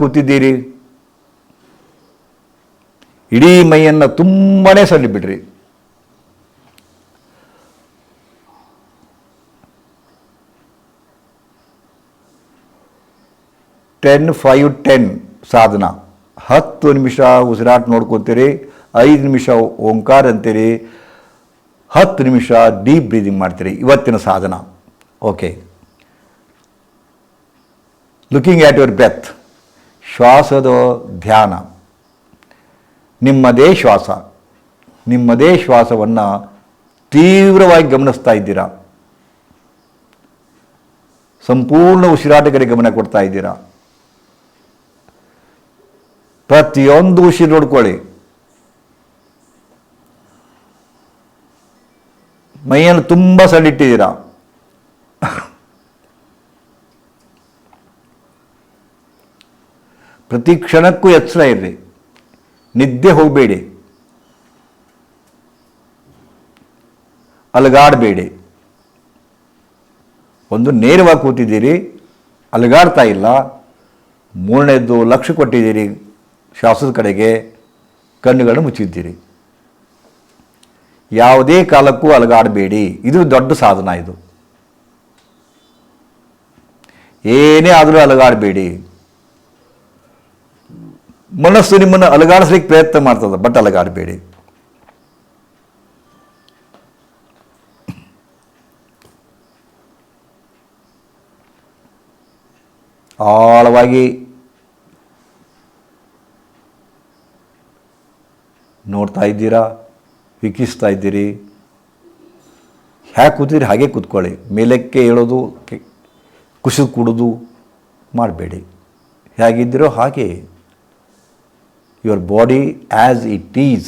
ಕೂತಿದ್ದೀರಿ. ಇಡೀ ಮೈಯನ್ನು ತುಂಬನೇ ಸಲ್ಲಿಬಿಡ್ರಿ ಟೆನ್ ಫೈವ್ ಟೆನ್ ಸಾಧನ. ಹತ್ತು ನಿಮಿಷ ಉಸಿರಾಟ ನೋಡ್ಕೊತೀರಿ, ಐದು ನಿಮಿಷ ಓಂಕಾರ ಅಂತೀರಿ, ಹತ್ತು ನಿಮಿಷ ಡೀಪ್ ಬ್ರೀದಿಂಗ್ ಮಾಡ್ತೀರಿ. ಇವತ್ತಿನ ಸಾಧನ. Okay looking at your breath ಶ್ವಾಸದ ಧ್ಯಾನ. ನಿಮ್ಮದೇ ಶ್ವಾಸ. ನಿಮ್ಮದೇ ಶ್ವಾಸವನ್ನು ತೀವ್ರವಾಗಿ ಗಮನಿಸ್ತಾ ಇದ್ದೀರಾ? ಸಂಪೂರ್ಣ ಉಸಿರಾಟಗಳಿಗೆ ಗಮನ ಕೊಡ್ತಾ ಇದ್ದೀರಾ? ಪ್ರತಿಯೊಂದು ಉಸಿರು ನೋಡ್ಕೊಳ್ಳಿ. ಮೈಯನ್ನು ತುಂಬ ಸಡಿಟ್ಟಿದ್ದೀರಾ ಪ್ರತಿ ಕ್ಷಣಕ್ಕೂ ಎಚ್ಚರ ಇರ್ರಿ. ನಿದ್ದೆ ಹೋಗಬೇಡಿ. ಅಲಗಾಡಬೇಡಿ. ಒಂದು ನೇರವಾಗಿ ಕೂತಿದ್ದೀರಿ, ಅಲಗಾಡ್ತಾ ಇಲ್ಲ. ಮೂರನೇದು ಲಕ್ಷ ಕೊಟ್ಟಿದ್ದೀರಿ ಶಾಸ್ತ್ರದ ಕಡೆಗೆ, ಕಣ್ಣುಗಳನ್ನು ಮುಚ್ಚಿದ್ದೀರಿ. ಯಾವುದೇ ಕಾಲಕ್ಕೂ ಅಲಗಾಡಬೇಡಿ. ಇದು ದೊಡ್ಡ ಸಾಧನ ಇದು. ಏನೇ ಆದರೂ ಅಲಗಾಡಬೇಡಿ. ಮನಸ್ಸು ನಿಮ್ಮನ್ನು ಅಲಗಾಡಿಸ್ಲಿಕ್ಕೆ ಪ್ರಯತ್ನ ಮಾಡ್ತದೆ, ಬಟ್ ಅಲಗಾಡಬೇಡಿ. ಆಳವಾಗಿ ನೋಡ್ತಾ ಇದ್ದೀರಾ ವೀಕ್ಷಿಸ್ತಾ ಇದ್ದೀರಿ, ಹ್ಯಾಕೆ ಕೂತೀರಿ ಹಾಗೆ ಕೂತ್ಕೊಳ್ಳಿ, ಮೇಲಕ್ಕೆ ಹೇಳೋದು ಕುಸಿದು ಕೂಡೋದು ಮಾಡಬೇಡಿ. ಹೇಗಿದ್ದೀರೋ ಹಾಗೆ. Your body as it is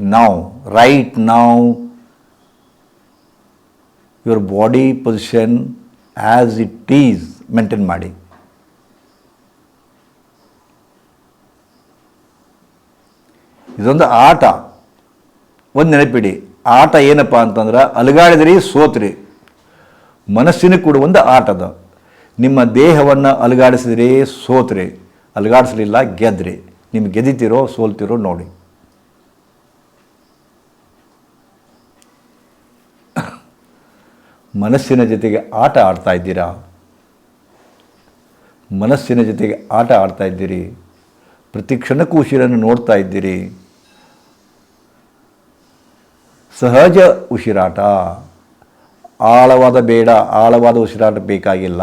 now, right now, your body position as it is maintain ಮಾಡಿ. ಇದೊಂದು ಆಟ. ಒಂದು ನೆನಪಿಡಿ. ಆಟ ಏನಪ್ಪ ಅಂತಂದ್ರೆ ಅಲಗಾಡಿದ್ರಿ ಸೋತ್ರಿ. ಮನಸ್ಸಿನ ಕೂಡ ಒಂದು ಆಟದ ನಿಮ್ಮ ದೇಹವನ್ನು ಅಲುಗಾಡಿಸಿದ್ರಿ ಸೋತ್ರಿ. ಅಲುಗಾಡಿಸಲಿಲ್ಲ ಗೆದ್ರಿ. ನಿಮ್ಗೆ ಗೆದಿತೀರೋ ಸೋಲ್ತಿರೋ ನೋಡಿ. ಮನಸ್ಸಿನ ಜೊತೆಗೆ ಆಟ ಆಡ್ತಾ ಇದ್ದೀರಾ? ಮನಸ್ಸಿನ ಜೊತೆಗೆ ಆಟ ಆಡ್ತಾ ಇದ್ದೀರಿ? ಪ್ರತಿ ಕ್ಷಣಕ್ಕೂ ಉಸಿರನ್ನು ನೋಡ್ತಾ ಇದ್ದೀರಿ? ಸಹಜ ಉಸಿರಾಟ. ಆಳವಾದ ಬೇಡ, ಆಳವಾದ ಉಸಿರಾಟ ಬೇಕಾಗಿಲ್ಲ.